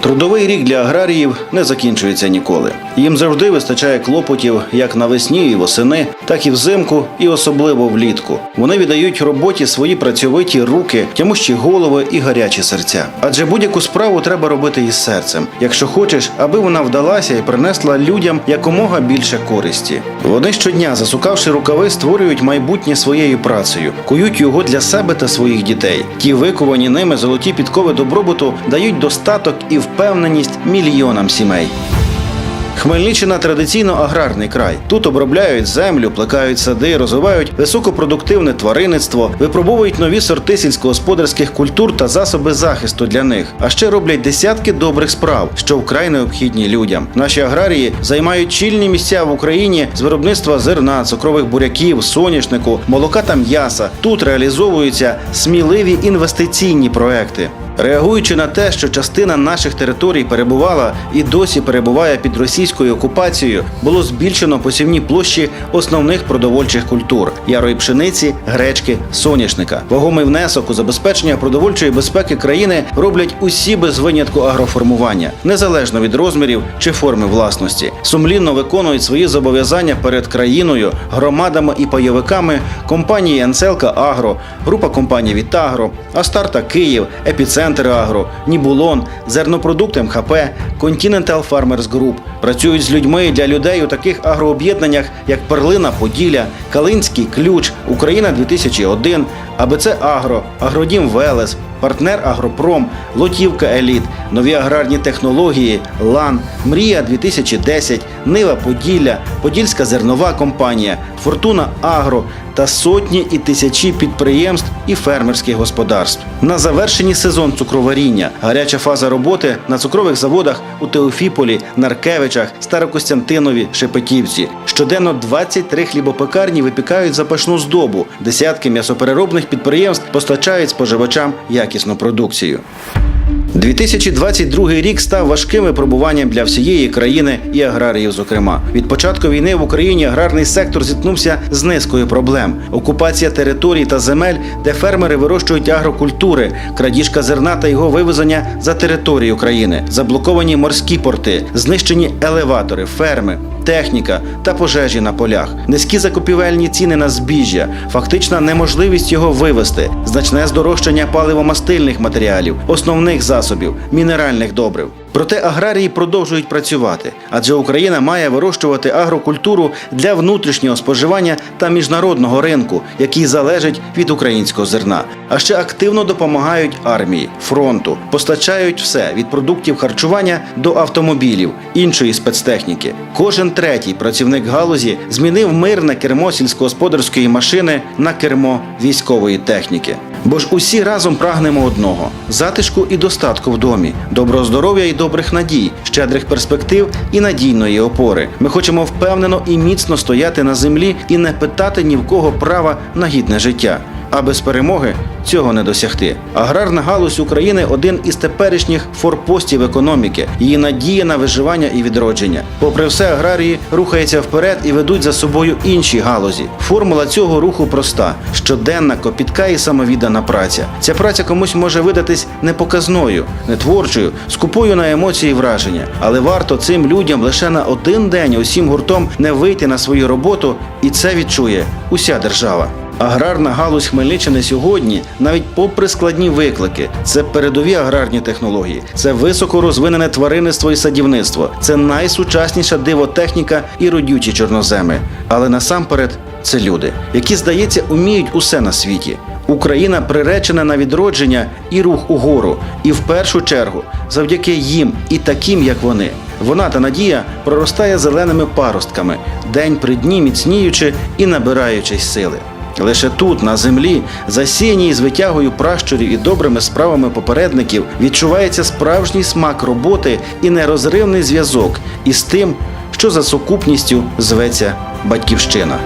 Трудовий рік для аграріїв не закінчується ніколи. Їм завжди вистачає клопотів як навесні і восени, так і взимку, і особливо влітку. Вони віддають роботі свої працьовиті руки, тямущі голови і гарячі серця. Адже будь-яку справу треба робити із серцем, якщо хочеш, аби вона вдалася і принесла людям якомога більше користі. Вони щодня, засукавши рукави, створюють майбутнє своєю працею, кують його для себе та своїх дітей. Ті виковані ними золоті підкови добробуту дають достаток і впевненість мільйонам сімей. Хмельниччина традиційно аграрний край. Тут обробляють землю, плекають сади, розвивають високопродуктивне тваринництво, випробовують нові сорти сільськогосподарських культур та засоби захисту для них. А ще роблять десятки добрих справ, що вкрай необхідні людям. Наші аграрії займають чільні місця в Україні з виробництва зерна, цукрових буряків, соняшнику, молока та м'яса. Тут реалізовуються сміливі інвестиційні проекти. Реагуючи на те, що частина наших територій перебувала і досі перебуває під російською окупацією, було збільшено посівні площі основних продовольчих культур ярої пшениці, гречки, соняшника. Вагомий внесок у забезпечення продовольчої безпеки країни роблять усі без винятку агроформування, незалежно від розмірів чи форми власності. Сумлінно виконують свої зобов'язання перед країною, громадами і пайовиками компанії Анселка Агро, група компаній Вітагро, Астарта Київ, Епіцентр Агро, Нібулон, Зернопродукт МХП, Continental Farmers Group. Працюють з людьми для людей у таких агрооб'єднаннях, як Перлина Поділля, Калинський Ключ, Україна 2001, АБЦ Агро, Агродім Велес, партнер Агропром, Лотівка Еліт, нові аграрні технології, Лан, Мрія 2010, Нива Поділля, Подільська зернова компанія, Фортуна Агро та сотні і тисячі підприємств і фермерських господарств. На завершенні сезон цукроваріння, гаряча фаза роботи на цукрових заводах у Теофіполі, Наркевичах, Старокостянтинові, Шепетівці. Щоденно 23 хлібопекарні випікають запашну здобу. Десятки м'ясопереробних підприємств постачають споживачам якісну продукцію. 2022 рік став важким випробуванням для всієї країни і аграріїв. Зокрема, від початку війни в Україні аграрний сектор зіткнувся з низкою проблем: окупація територій та земель, де фермери вирощують агрокультури, крадіжка зерна та його вивезення за територію країни, заблоковані морські порти, знищені елеватори, ферми. Техніка та пожежі на полях, низькі закупівельні ціни на збіжжя, фактична неможливість його вивести, значне здорожчання паливомастильних матеріалів, основних засобів, мінеральних добрив. Проте аграрії продовжують працювати, адже Україна має вирощувати агрокультуру для внутрішнього споживання та міжнародного ринку, який залежить від українського зерна. А ще активно допомагають армії, фронту, постачають все від продуктів харчування до автомобілів, іншої спецтехніки. Кожен третій працівник галузі змінив мирне кермо сільськогосподарської машини на кермо військової техніки. Бо ж усі разом прагнемо одного: затишку і достатку в домі, доброго здоров'я і добрих надій, щедрих перспектив і надійної опори. Ми хочемо впевнено і міцно стояти на землі і не питати ні в кого права на гідне життя. А без перемоги цього не досягти. Аграрна галузь України один із теперішніх форпостів економіки, її надія на виживання і відродження. Попри все, аграрії рухаються вперед і ведуть за собою інші галузі. Формула цього руху проста: щоденна, копітка і самовіддана праця. Ця праця комусь може видатись непоказною, не творчою, скупою на емоції враження. Але варто цим людям лише на один день усім гуртом не вийти на свою роботу, і це відчує уся держава. Аграрна галузь Хмельниччини сьогодні, навіть попри складні виклики, це передові аграрні технології, це високо розвинене тваринництво і садівництво, це найсучасніша дивотехніка і родючі чорноземи. Але насамперед це люди, які, здається, уміють усе на світі. Україна приречена на відродження і рух угору, і в першу чергу завдяки їм і таким, як вони. Вона та надія проростає зеленими паростками, день при дні міцніючи і набираючись сили. Лише тут, на землі, засіяній з витягою пращурів і добрими справами попередників, відчувається справжній смак роботи і нерозривний зв'язок із тим, що за сукупністю зветься батьківщина.